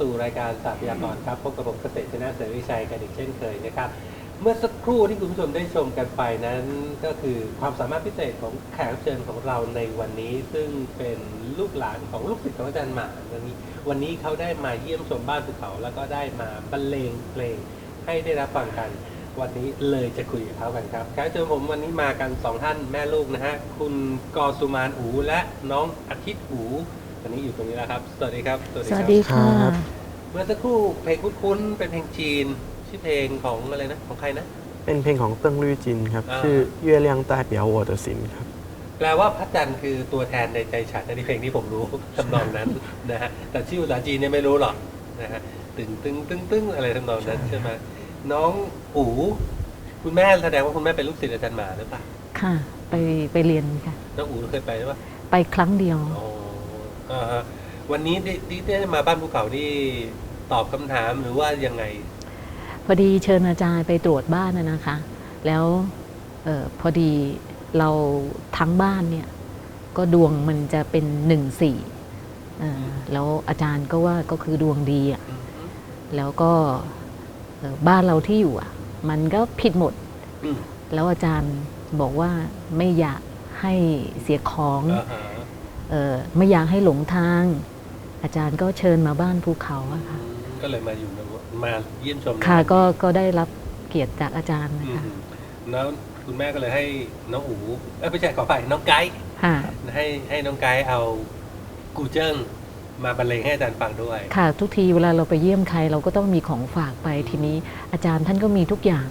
สู่รายการศาสตร์พยากรครับพบกับผมเกษตรชนะเสรีชัยกันอีกเช่นเคยนะครับ เมื่อสักครู่ที่คุณผู้ชมได้ชมกันไปนั้นก็คือความสามารถพิเศษของแขกรับเชิญของเราในวันนี้ ซึ่งเป็นลูกหลานของลูกศิษย์ของอาจารย์หมาวันนี้วันนี้เขาได้มาเยี่ยมชมบ้านภูเขา แล้วก็ได้มาบรรเลงเพลงให้ได้รับฟังกัน วันนี้เลยจะคุยกับเขากันครับแขกรับเชิญผมวันนี้มากันสองท่านแม่ลูกนะฮะคุณกอสุมานอูและน้องอาทิตย์อู ตอนนี้อยู่ตรงนี้แล้วครับ สวัสดีครับสวัสดีครัค่ะ บ เมื่อสักครู่เพลงคุ้นๆเป็นเพลงจีน ชื่อเพลงของอะไรนะ ของใครนะ เป็นเพลงของเติ้งลู่จินครับชื่อเยื่อเลียงใต้เปียววอตสินครับ แปลว่าพระจันทร์คือตัวแทนในใจฉันในเพลงที่ผมรู้ ทำนองนั้นนะฮะแต่ชื่อภาษาจีนเนี่ยไม่รู้หรอกนะฮะตึงตึงตึงตึงอะไรทำนองนั้นใช่ไหมน้องอู๋คุณแม่แสดงว่าคุณแม่เป็นลูกศิษย์อาจารย์หมาหรือเปล่าค่ะ ไปไปเรียนค่ะ น้องอู๋เคยไปหรือเปล่าไปครั้งเดียว อ่าฮะวันนี้ที่ที่ได้มาบ้านภูเขาที่ตอบคำถามหรือว่ายังไง พอดีเชิญอาจารย์ไปตรวจบ้านนะนะคะ แล้วเออพอดีเราทั้งบ้านเนี่ย ก็ดวงมันจะเป็นหนึ่งสี่แล้วอาจารย์ก็ว่าก็คือดวงดีอะแล้วก็เอ่อบ้านเราที่อยู่อะมันก็ผิดหมด อืมแล้วอาจารย์บอกว่าไม่อยากให้เสียของ อ่าฮะเออ ไม่อยากให้หลงทาง อาจารย์ก็เชิญมาบ้านภูเขาอะค่ะ ก็เลยมาอยู่ในมาเยี่ยมชมค่ะนก็ก็ได้รับเกียรติจากอาจารย์อืนะมคะแล้วคุณแม่ก็เลยให้น้องอูเอ้ยไม่ใช่ขอไปน้องไกด์ค่ะให้ให้น้องไกด์เอากูเจิ้งมาบรรเลงให้อาจารย์ฟังด้วย ค่ะ ทุกทีเวลาเราไปเยี่ยมใครเราก็ต้องมีของฝากไปทีนี้ อาจารย์ท่านก็มีทุกอย่าง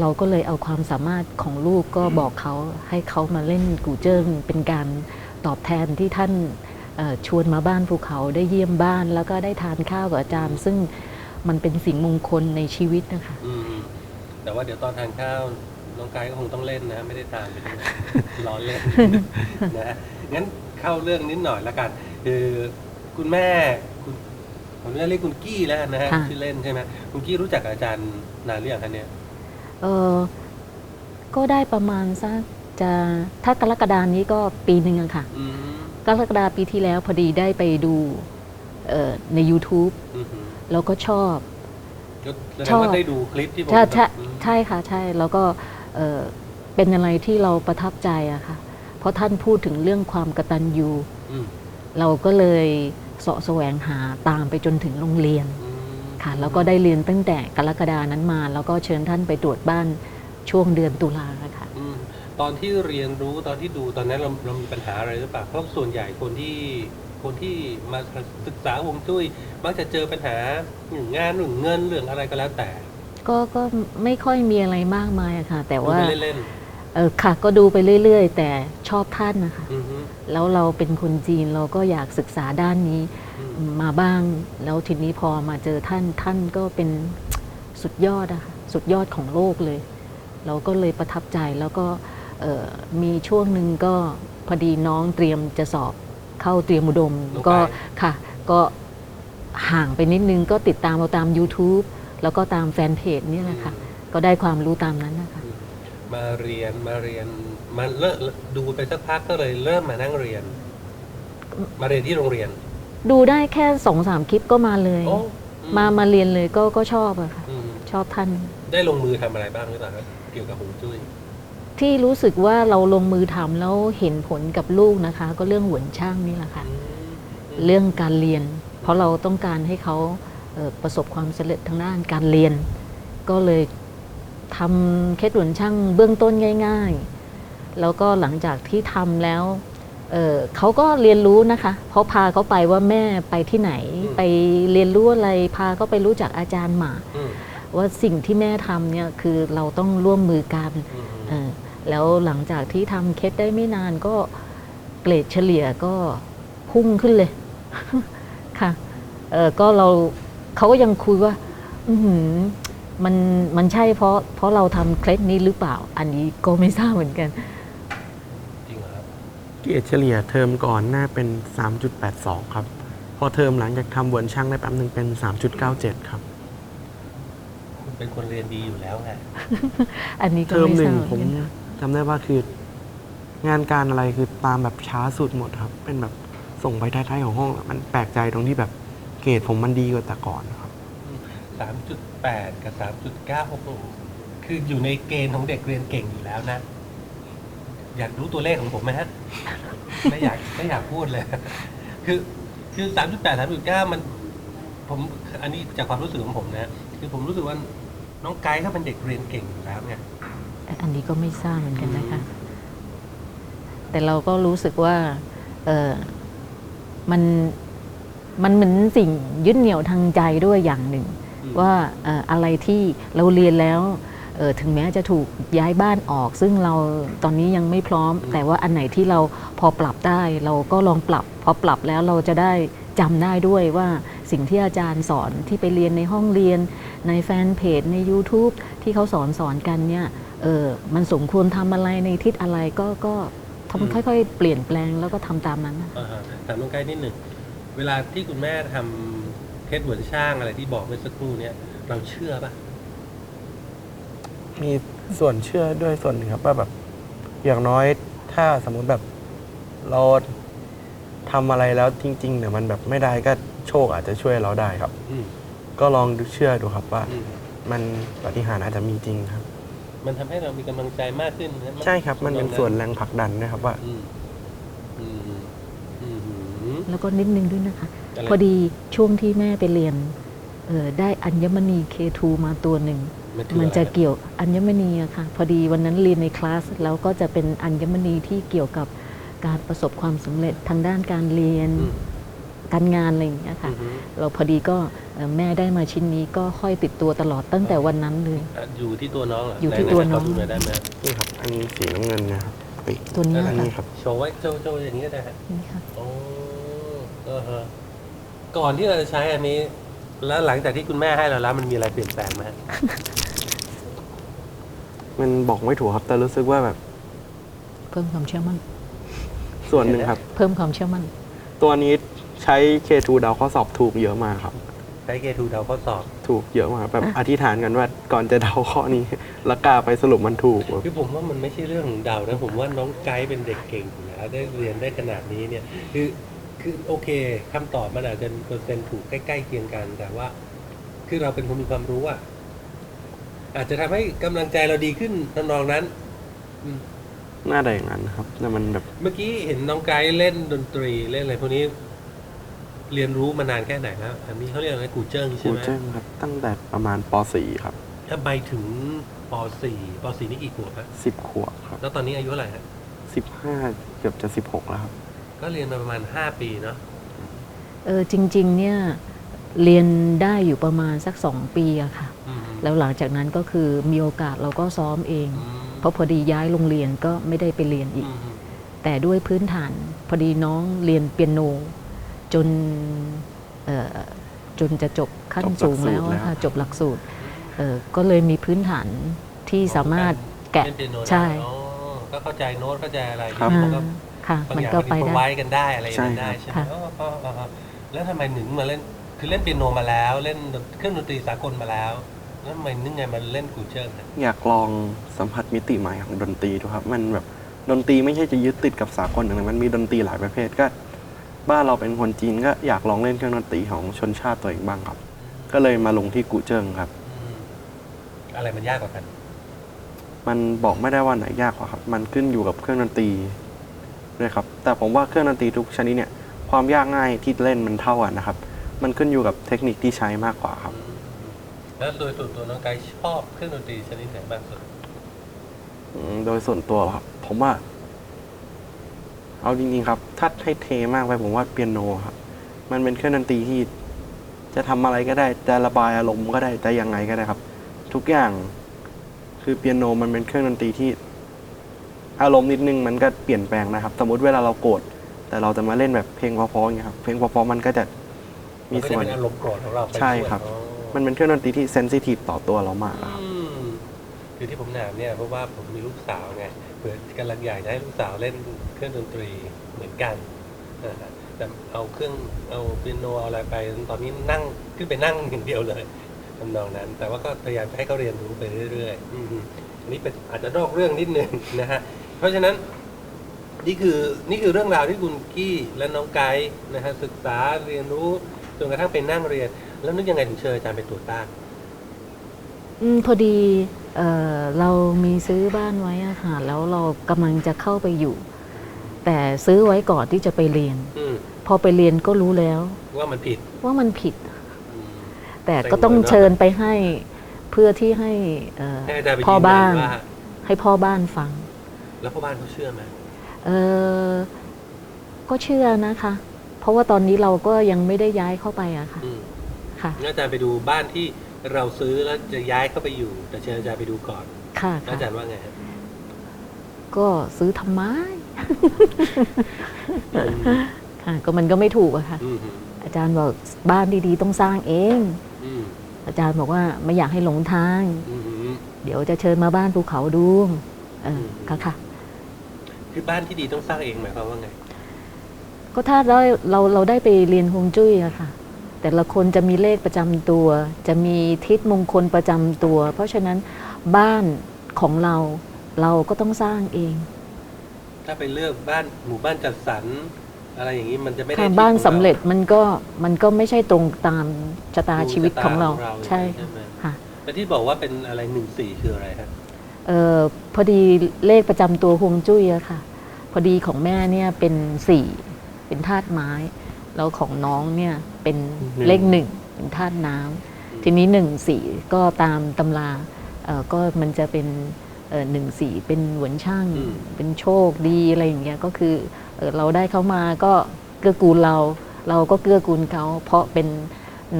เราก็เลยเอาความสามารถของลูกก็บอกเขาให้เขามาเล่นกูเจิ้งเป็นการ ตอบแทนที่ท่านเอ่อชวนมาบ้านภูเขาได้เยี่ยมบ้าน แล้วก็ได้ทานข้าวกับอาจารย์ ซึ่งมันเป็นสิ่งมงคลในชีวิตนะคะอืมแต่ว่าเดี๋ยวตอนทานข้าวน้องไกด์ก็คงต้องเล่นนะ ไม่ได้ตามไปด้วยร้อนเล่นนะฮะงั้นเข้าเรื่องนิดหน่อยละกัน คือคุณแม่คุณผมจะเรียกคุณกี้แล้วกันนะฮะค่ะชื่อเล่นใช่ไหมคุณกี้รู้จักอาจารย์นานหรือยังคะเนี่ยเออก็ได้ประมาณสัก จะถ้ากรกฎานี้ก็ปีหนึ่งอะค่ะ อืมกรกฎาปีที่แล้วพอดีได้ไปดูเอ่อใน YouTube อืมแล้วก็ชอบ ก็แสดชงอบว่าได้ดูคลิปที่ผมใช่ใช่อืมใช่ค่ะใช่แล้วก็เอ่อเป็นอะไรที่เราประทับใจอะค่ะ เพราะท่านพูดถึงเรื่องความกตัญญูอืมเราก็เลยเสาะแสวงหาตามไปจนถึงโรงเรียนอืมค่ะ แล้วก็ได้เรียนตั้งแต่กรกฎานั้นมา แล้วก็เชิญท่านไปตรวจบ้านช่วงเดือนตุลาค่ะอืม ตอนที่เรียนรู้ตอนที่ดูตอนนั้นเราเรามีปัญหาอะไรหรือเปล่าเพราะส่วนใหญ่คนที่คนที่มาศึกษาฮวงจุ้ยมักจะเจอปัญหาเรื่องงานเรื่องเงินเรื่องอะไรก็แล้วแต่ ก็ก็ไม่ค่อยมีอะไรมากมายอะค่ะ แต่ดูว่าไปเล่นเออค่ะก็ดูไปเรื่อย ๆ แต่ชอบท่านนะคะๆอือฮึ แล้วเราเป็นคนจีนเราก็อยากศึกษาด้านนี้อืม มาบ้าง แล้วทีนี้พอมาเจอท่านท่านก็เป็นสุดยอดอะค่ะสุดยอดของโลกเลย เราก็เลยประทับใจแล้วก็เอ่อ มีช่วงหนึ่งก็พอดีน้องเตรียมจะสอบเข้าเตรียมอุดมน้องก็ไก่ค่ะ ก็ห่างไปนิดนึงก็ติดตามเราตาม YouTube แล้วก็ตามแฟนเพจเนี่ยแหละค่ะ ก็ได้ความรู้ตามนั้นนะคะอืมมาเรียนมาเรียนมาเลิกดูไปสักพักก็เลยเริ่มมานั่งเรียน มาเรียนที่โรงเรียน ดูได้แค่สองสามคลิปก็มาเลยโอ้อืมามาเรียนเลยก็ก็ชอบอะค่ะอืมชอบท่าน ได้ลงมือทำอะไรบ้างหรือเปล่าครับเกี่ยวกับฮวงจุ้ย ที่รู้สึกว่าเราลงมือทำแล้วเห็นผลกับลูกนะคะ ก็เรื่องหวนช่างนี่แหละค่ะอืมเรื่องการเรียน เพราะเราต้องการให้เขาเอ่อประสบความสำเร็จทางด้านการเรียน ก็เลยทำเคล็ดหวนช่างเบื้องต้นง่าย ๆ แล้วก็หลังจากที่ทำแล้วเอ่อเขาก็เรียนรู้นะคะเพราะพาเขาไปว่าแม่ไปที่ไหน ไปเรียนรู้อะไรพาเขาไปรู้จักอาจารย์หมาอืม ว่าสิ่งที่แม่ทำเนี่ยคือเราต้องร่วมมือกันอืมเออแล้วหลังจากที่ทำเคสได้ไม่นานก็เกรดเฉลี่ยก็พุ่งขึ้นเลย ค่ะเออก็เราเขาก็ยังคุยว่าอือหือมันมันใช่เพราะเพราะเราทำเคล็ดนี้หรือเปล่า อันนี้ก็ไม่ทราบเหมือนกันจริงเหรอครับเกรดเฉลี่ยเทอมก่อนหน้าเป็น 3.82 ครับ พอเทอมหลังจากทำเวิร์นช่างได้แป๊บหนึ่งเป็น 3.97 ครับคุณ เป็นคนเรียนดีอยู่แล้วไงอันนี้ก็เทอมไม่หทนึ่รางบเหผมมือนกันจำได้ว่าคือ งานการอะไรคือตามแบบช้าสุดหมดครับ เป็นแบบส่งไปท้ายๆของห้องมันแปลกใจตรงที่แบบเกรดผมมันดีกว่าแต่ก่อนครับ สามจุดแปดกับสามจุดเก้าโอ้โหคืออยู่ในเกณฑ์ของเด็กเรียนเก่งอยู่แล้วนะ อยากรู้ตัวเลขของผมไหมฮะ ไม่อยากไม่อยากพูดเลย คือคือสามจุดแปดสามจุดเก้ามัน ผม อันนี้จากความรู้สึกของผมนะ คือผมรู้สึกว่า น้องไกด์เขาเป็นเด็กเรียนเก่งอยู่แล้วไงอันนี้ก็ไม่ทราบเหมือนกันนะคะ แต่เราก็รู้สึกว่าเออมันมันเหมือนสิ่งยึดเหนี่ยวทางใจด้วยอย่างหนึ่งอืมว่าเอ่ออะไรที่เราเรียนแล้วเอ่อถึงแม้จะถูกย้ายบ้านออก ซึ่งเราตอนนี้ยังไม่พร้อม แต่ว่าอันไหนที่เราพอปรับได้ เราก็ลองปรับ พอปรับแล้วเราจะได้จำได้ด้วยว่าสิ่งที่อาจารย์สอนที่ไปเรียนในห้องเรียน ในแฟนเพจใน YouTube ที่เขาสอนสอนกันเนี่ยเออมันสมควรทำอะไรในทิศอะไรก็ก็ทำค่อยๆ เปลี่ยนแปลงแล้วก็ทำตามนั้นนะอ่าฮะถามน้องไกด์นิดหนึ่งเวลาที่คุณแม่ทำเคสเหมือนช่างอะไรที่บอกเมื่อสักครู่เนี้ยเราเชื่อปะมีส่วนเชื่อด้วยส่วนหนึ่งครับว่าแบบ อย่างน้อยถ้าสมมุติแบบเราทำอะไรแล้วจริงๆเนี่ยมันแบบไม่ได้ก็โชคอาจจะช่วยเราได้ครับ อืม ก็ลองดูเชื่อดูครับว่า อืมมันปฏิหารย์อาจจะมีจริงครับ มันทำให้เรามีกำลังใจมากขึ้นนะใช่ครับ มันเป็นส่วนแรงผลักดันนะครับว่า อืมอืมอืมอืมแล้วก็นิดนึงด้วยนะคะอะไรพอดีช่วงที่แม่ไปเรียนเออได้อัญมณี K2 มาตัวหนึ่ง คือมันจะอไร เกี่ยวอัญมณีอะค่ะ พอดีวันนั้นเรียนในคลาสแล้วก็จะเป็นอัญมณีที่เกี่ยวกับการประสบความสำเร็จทางด้านการเรียน อืม การงานอะไรอย่างเงี้ยอืค่ะมเราพอดีก็เอ่อแม่ได้มาชิ้นนี้ก็ห้อยติดตัวตลอดตั้งแต่วันนั้นเลยอะอยู่ที่ตัวน้องเหรออยู่ที่ไหๆตัวน้องขดูหน่อยได้ไหมนี่ครับ อันนี้สีน้ำเงินนะครับปีกตัวนี้อันค่ะนี้ครับโชว์ไว้โชว์โชว์อย่างนี้ก็ได้ฮะนี่ค่ะโอ้เออฮะก่อนที่เราจะใช้อันนี้ แล้วหลังจากที่คุณแม่ให้เราแล้ว มันมีอะไรเปลี่ยนแปลงไหมฮะมันบอกไม่ถูกครับแต่รู้สึกว่าแบบ เพิ่มความเชื่อมั่น ส่วนหนึ่งครับ เพิ่มความเชื่อมั่น ตัวนี้ ใช้ K2 ดาวข้อสอบถูกเยอะมากครับ ใช้เกทูเดาข้อสอบ ถูกเยอะมากแบบอธิษฐานกันว่าก่อนจะเดาข้อนี้ แล้วกล้าไปสรุปมันถูกคือผมว่ามันไม่ใช่เรื่องของเดานะ ผมว่าน้องไกด์เป็นเด็กเก่งอยู่แล้วได้เรียนได้ขนาดนี้เนี่ย คือคือโอเคคำตอบมันอาจจะเปอร์เซ็นต์ถูกใกล้ๆเคียงกัน แต่ว่า คือเราเป็นคนมีความรู้อะอาจจะทำให้กำลังใจเราดีขึ้นทำนองนั้นอืมน่าได้อย่างนั้นนะครับแต่มันแบบ เมื่อกี้เห็นน้องไกด์เล่นดนตรีเล่นอะไรพวกนี้ เรียนรู้มานานแค่ไหนแล้วอันนี้เขาเรียกอะไรกูเจิ้งใช่กูไหมเจิ้งครับ ตั้งแต่ประมาณป .4 ครับทำไมถึงป .4 ป .4 นี่กี่ขวบฮะ10ขวบครับแล้วตอนนี้อายุเท่าไหร่ฮะ15เกือบจะ 16 แล้วครับ ก็เรียนมาประมาณ 5 ปีเนาะเออจริงๆเนี่ยเรียนได้อยู่ประมาณสักสองปีอะค่ะ อืมแล้วหลังจากนั้นก็คือมีโอกาสเราก็ซ้อมเอง อืมเพราะพอดีย้ายโรงเรียนก็ไม่ได้ไปเรียนอีก อืมแต่ด้วยพื้นฐานพอดีน้องเรียนเปียโน จนเอ่อจนจะจบขั้นจบหลักสูงแล้วสูตรแล้วอะค่ะจบหลักสูตรเอ่อก็เลยมีพื้นฐานที่สามารถแกะเล่นเปียโนได้ใช่อ๋อก็เข้าใจโน้ตเข้าใจอะไรครับอ่ามันก็ค่ะบางมันอย่างก็มันไปอินได้ไว้กันได้อะไรอย่างนั้นใช่ได้ครับใช่ไหมค่ะอ๋ออ๋ออ๋ออ๋อแล้วทำไมหนึ่งมาเล่นคือเล่นเปียโนมาแล้ว เล่นเครื่องดนตรีสากลมาแล้วแล้วทำไมนึกไงมันเล่นกูเจิ้งอะอยากลองสัมผัสมิติใหม่ของดนตรีดูครับ มันแบบดนตรีไม่ใช่จะยึดติดกับสากลอย่างเดียวมันมีดนตรีหลายประเภทก็ บ้านเราเป็นคนจีนก็อยากลองเล่นเครื่องดนตรีของชนชาติตัวเองบ้างครับ ก็เลยมาลงที่กูเจิ้งครับอืมอะไรมันยากกว่ากัน มันบอกไม่ได้ว่าไหนยากกว่าครับ มันขึ้นอยู่กับเครื่องดนตรีด้วยครับ แต่ผมว่าเครื่องดนตรีทุกชนิดเนี่ย ความยากง่ายที่เล่นมันเท่ากันนะครับ มันขึ้นอยู่กับเทคนิคที่ใช้มากกว่าครับ แล้วโดยส่วนตัวน้องไกด์ชอบเครื่องดนตรีชนิดไหนบ้างสุดอืมโดยส่วนตัวครับ ผมว่า เอาจริงๆครับ ถ้าให้เทมากไปผมว่าเปียโนครับ มันเป็นเครื่องดนตรีที่ จะทำอะไรก็ได้จะระบายอารมณ์ก็ได้จะยังไงก็ได้ครับ ทุกอย่างคือเปียโนมันเป็นเครื่องดนตรีที่ อารมณ์นิดนึงมันก็เปลี่ยนแปลงนะครับ สมมติเวลาเราโกรธแต่เราจะมาเล่นแบบเพลงเพราะๆอย่างเงี้ยครับเพลงเพราะๆมันก็จะมัมีนก็ส่จะวนเป็นอารมณ์โกรธของเราไปใช่ด้วยครับอ๋อมันเป็นเครื่องดนตรีที่เซนซิทีฟต่อตัวเรามากอะครับอืมคือที่ผมถามเนี่ยเพราะว่าผมมีลูกสาวไงเผื่อกำลังอยากจะให้ลูกสาวเล่นเครื่องดนตรีเหมือนกันแต่เอาเครื่องเอาเปียโนเอาอะไรไป ตอนนี้นั่งขึ้นไปนั่งอย่างเดียวเลยทำนองนั้น แต่ว่าก็พยายามให้เขาเรียนรู้ไปเรื่อยๆอันนี้เป็นอาจจะนอกเรื่องนิดนึงนะฮะเพราะฉะนั้นนี่คือนี่คือเรื่องราวที่คุณกี้และน้องไกด์นะฮะศึกษาเรียนรู้จนกระทั่งเป็นนั่งเรียน แล้วนึกยังไงถึงเชิญอาจารย์ไปตรวจต้า อืมพอดีเอ่อเรามีซื้อบ้านไว้อะค่ะแล้วเรากำลังจะเข้าไปอยู่ แต่ซื้อไว้ก่อนที่จะไปเรียน อืมพอไปเรียนก็รู้แล้วว่ามันผิดว่ามันผิด อืม แต่ก็ต้องเซ็งเลยเนอะเชิญไปให้เพื่อที่ให้เอ่อให้อาจารย์ไปพ่อยืนยับ้านนว่าให้พ่อบ้านฟังแล้วพ่อบ้านเขาเชื่อไหมเออก็เชื่อนะคะ เพราะว่าตอนนี้เราก็ยังไม่ได้ย้ายเข้าไปอะค่ะอืมค่ะ งั้นอาจารย์ไปดูบ้านที่ เราซื้อแล้วจะย้ายเข้าไปอยู่ แต่เชิญอาจารย์ไปดูก่อนค่ะแล้วอาจารย์ว่าไงฮะก็ซื้อทำไมอืมค่ะ ก็มันก็ไม่ถูกอะค่ะอืมอาจารย์บอกบ้านดีๆ ต้องสร้างเอง อืมอาจารย์บอกว่าไม่อยากให้หลงทาง อืมอืม เดี๋ยวจะเชิญมาบ้านภูเขาดูเออค่ะค่ะ คือบ้านที่ดีต้องสร้างเองหมายความว่าไง ก็ถ้าเราเราเราได้ไปเรียนฮวงจุ้ยอะค่ะ แต่ละคนจะมีเลขประจำตัว จะมีทิศมงคลประจำตัว เพราะฉะนั้นบ้านของเราเราก็ต้องสร้างเอง ถ้าไปเลือกบ้านหมู่บ้านจัดสรรอะไรอย่างนี้มันจะไม่ได้ถ้าที่บ้านของสำเร็จมันก็มันก็ไม่ใช่ตรงตามชะตาดูชีวิตของเราชะตใช่ไหมค่ะแต่ที่บอกว่าเป็นอะไรหนึ่งสี่คืออะไรครับเออพอดีเลขประจำตัวฮวงจุ้ยอะค่ะ พอดีของแม่เนี่ยเป็นสี่เป็นธาตุไม้ แล้วของน้องเนี่ย เป็นหนึ่งเลขหนึ่งเป็นธาตุน้ำทีนี้หนึ่งสี่ก็ตามตำราเอ่อก็มันจะเป็นหนึ่งสี่เป็นหวนช่างอืมเป็นโชคดีอะไรอย่างเงี้ยก็คือเอ่อเราได้เขามาก็เกื้อกูลเรา เราก็เกื้อกูลเขาเพราะเป็น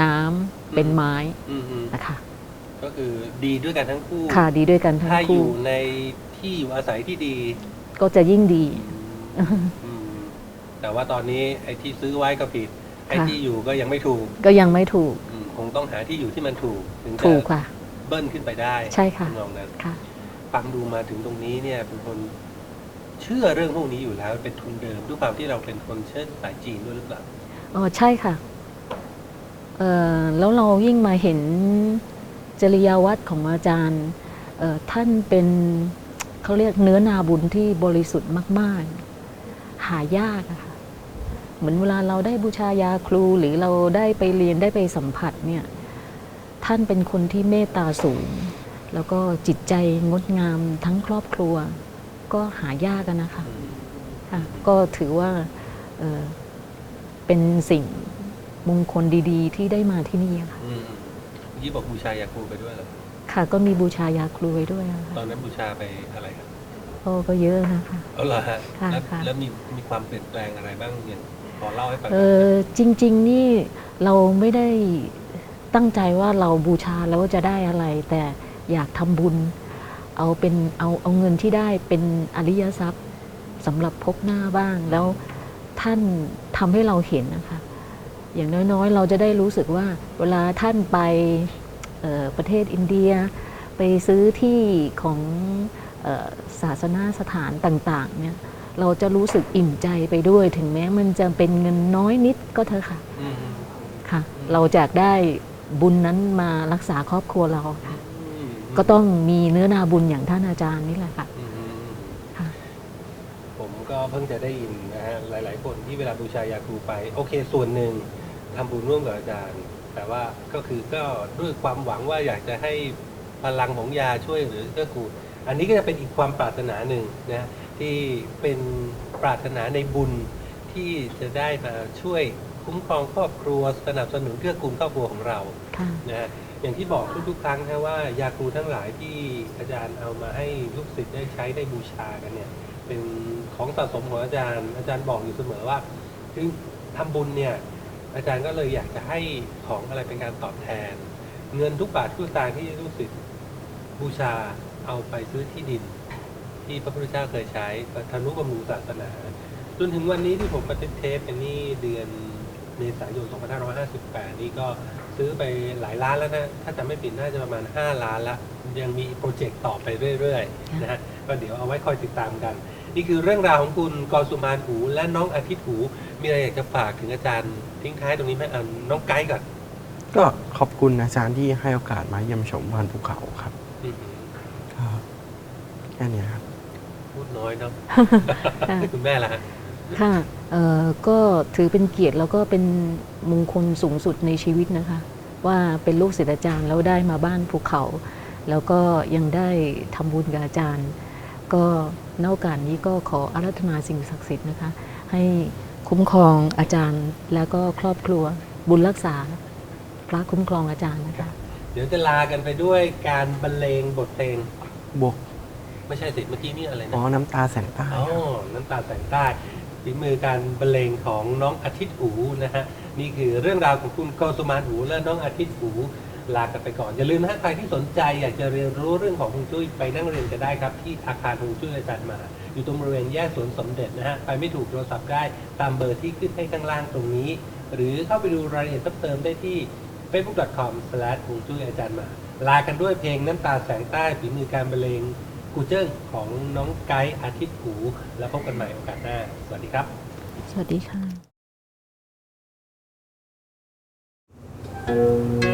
น้ำเป็นไม้อืมอืมนะคะก็คือดีด้วยกันทั้งคู่ค่ะดีด้วยกันทั้งถ้าอคู่ยู่ในที่อยู่อาศัยที่ดี ก็จะยิ่งดีอืมแต่ว่าตอนนี้ไอ้ที่ซื้อไว้ก็ผิด ไอ้ค่ะที่อยู่ก็ยังไม่ถูกก็ยังไม่ถูกอืมคงต้องหาที่อยู่ที่มันถูกถึงจะถูกค่ะ เบิ้ลขึ้นไปได้ใช่ค่ะ ทำนองนั้น ค่ะ ฟังดูมาถึงตรงนี้เนี่ยเป็นคนเชื่อเรื่องพวกนี้อยู่แล้วเป็นทุนเดิมด้วยความที่เราเป็นคนเชื่อสายจีนด้วยหรือเปล่าอ๋อใช่ค่ะเอ่อแล้วเรายิ่งมาเห็นจริยวัตรของอาจารย์เอ่อท่านเป็นเขาเรียกเนื้อนาบุญที่บริสุทธิ์มาก ๆ หายากอะค่ะ เหมือนเวลาเราได้บูชายาครูหรือเราได้ไปเรียนได้ไปสัมผัสเนี่ยท่านเป็นคนที่เมตตาสูง แล้วก็จิตใจงดงามทั้งครอบครัว ก็หายากอะนะคะค่ะก็ถือว่าเอ่อเป็นสิ่งมงคลดีๆ ที่ได้มาที่นี่ค่ะอืมเมื่อกี้บอกบูชายาครูไปด้วยเหรอค่ะ ก็มีบูชายาครูไว้ด้วยอะตอค่ะนนั้นบูชาไปอะไรครับโอ้ก็เยอะนะคะเอาเหรอฮะค่ะแล้วค่ะแล้วมีมีความเปลี่ยนแปลงอะไรบ้างอย่าง ขอเล่าให้ฟังหเอน่อยอจริง ๆ นี่เราไม่ได้ตั้งใจว่าเราบูชาแล้วจะได้อะไร แต่อยากทำบุญ เอาเป็นเอาเอาเงินที่ได้เป็นอริยทรัพย์สำหรับพกหน้าบ้าง แล้วท่านทำให้เราเห็นนะคะ อย่างน้อยๆ เราจะได้รู้สึกว่าเวลาท่านไปเอ่อประเทศอินเดีย ไปซื้อที่ของเออศาสนาสถานต่างๆเนี่ย เราจะรู้สึกอิ่มใจไปด้วย ถึงแม้มันจะเป็นเงินน้อยนิดก็เถอะค่ะอืมค่ะ เราจะได้บุญนั้นมารักษาครอบครัวเราค่ะอืมก็ต้องมีเนื้อนาบุญอย่างท่านอาจารย์นี่แหละค่ะอืมค่ะผมก็เพิ่งจะได้ยินนะฮะหลาย ๆ คนที่เวลาบูชายาครูไป โอเค ส่วนหนึ่งทำบุญร่วมกับอาจารย์ แต่ว่าก็คือก็ด้วยความหวังว่าอยากจะให้พลังของยาช่วยหรือเกื้อกูลอันนี้ก็จะเป็นอีกความปรารถนาหนึ่งนะ ที่เป็นปรารถนาในบุญที่จะได้มาช่วยคุ้มครองครอบครัวสนับสนุนเกื้อกูลครอบครัวของเราค่ะ นะฮะอย่างที่บอกทุกๆครั้งนะว่ายาคูทั้งหลายที่อาจารย์เอามาให้ลูกศิษย์ได้ใช้ได้บูชากันเนี่ย เป็นของสะสมของอาจารย์ อาจารย์บอกอยู่เสมอว่าคือทำบุญเนี่ย อาจารย์ก็เลยอยากจะให้ของอะไรเป็นการตอบแทน เงินทุกบาททุกสตางค์ที่ลูกศิษย์บูชาเอาไปซื้อที่ดิน ที่พระพุทธเจ้าเคยใช้ทนุบำรุงศาสนา จนถึงวันนี้ที่ผมบันทึกเทปเป็นนี่เดือนเมษายน 2558 นี่ก็ซื้อไปหลายล้านแล้วนะ ถ้าจำไม่ผิดน่าจะประมาณ 5 ล้านละ ยังมีโปรเจกต์ต่อไปเรื่อยๆนะฮะก็เดี๋ยวเอาไว้คอยติดตามกัน นี่คือเรื่องราวของคุณกรสุมานหู และน้องอาทิตย์หู มีอะไรอยากจะฝากถึงอาจารย์ ทิ้งท้ายตรงนี้ไหมอะน้องไกด์ก่อน ก็ขอบคุณอาจารย์ที่ให้โอกาสมาเยี่ยมชมบ้านภูเขาครับอือหือก็แค่เนี้ยครับพูด น้อยเนาะค่ะคุณแม่ล่ะฮะค่ะเอ่อก็ถือเป็นเกียรติแล้วก็เป็นมงคลสูงสุดในชีวิตนะคะ ว่าเป็นลูกศิษย์อาจารย์แล้วได้มาบ้านภูเขา แล้วก็ยังได้ทำบุญกับอาจารย์ ก็นอกจากนี้ก็ขออารัธนาสิ่งศักดิ์สิทธิ์นะคะ ให้คุ้มครองอาจารย์แล้วก็ครอบครัวบุญรักษา พระคุ้มครองอาจารย์นะคะ เดี๋ยวจะลากันไปด้วยการบรรเลงบทเพลงบวก ไม่ใช่สิเมื่อกี้นี่อะไรอ๋นะอน้ำตาแสงใต้อ๋อน้ำตาแสงใต้ฝีมือการบรรเลงของน้องอาทิตย์หูนะฮะนี่คือเรื่องราวของคุณโกสุมานหูและน้องอาทิตย์หูลากันไปก่อน อย่าลืมนะฮะใครที่สนใจอยากจะเรียนรู้เรื่องของฮวงจุ้ยไปนั่งเรียนกันได้ครับ ที่อาคารฮวงจุ้ยอาจารย์หมา อยู่ตรงบริเวณแยกสวนสมเด็จนะฮะไปไม่ถูกโทรศัพท์ได้ตามเบอร์ที่ขึ้นให้ข้างล่างตรงนี้ หรือเข้าไปดูรายละเอียดเพิ่มเติมได้ที่ facebook.com slash ฮวงจุ้ยอาจารย์หมา ลากันด้วยเพลงน้ำตาแสงใต้ฝีมือการบรรเลง กูเจิ้งของน้องไกด์อาทิตย์หูแล้วพบกันใหม่โอกาสหน้า สวัสดีครับ สวัสดีค่ะ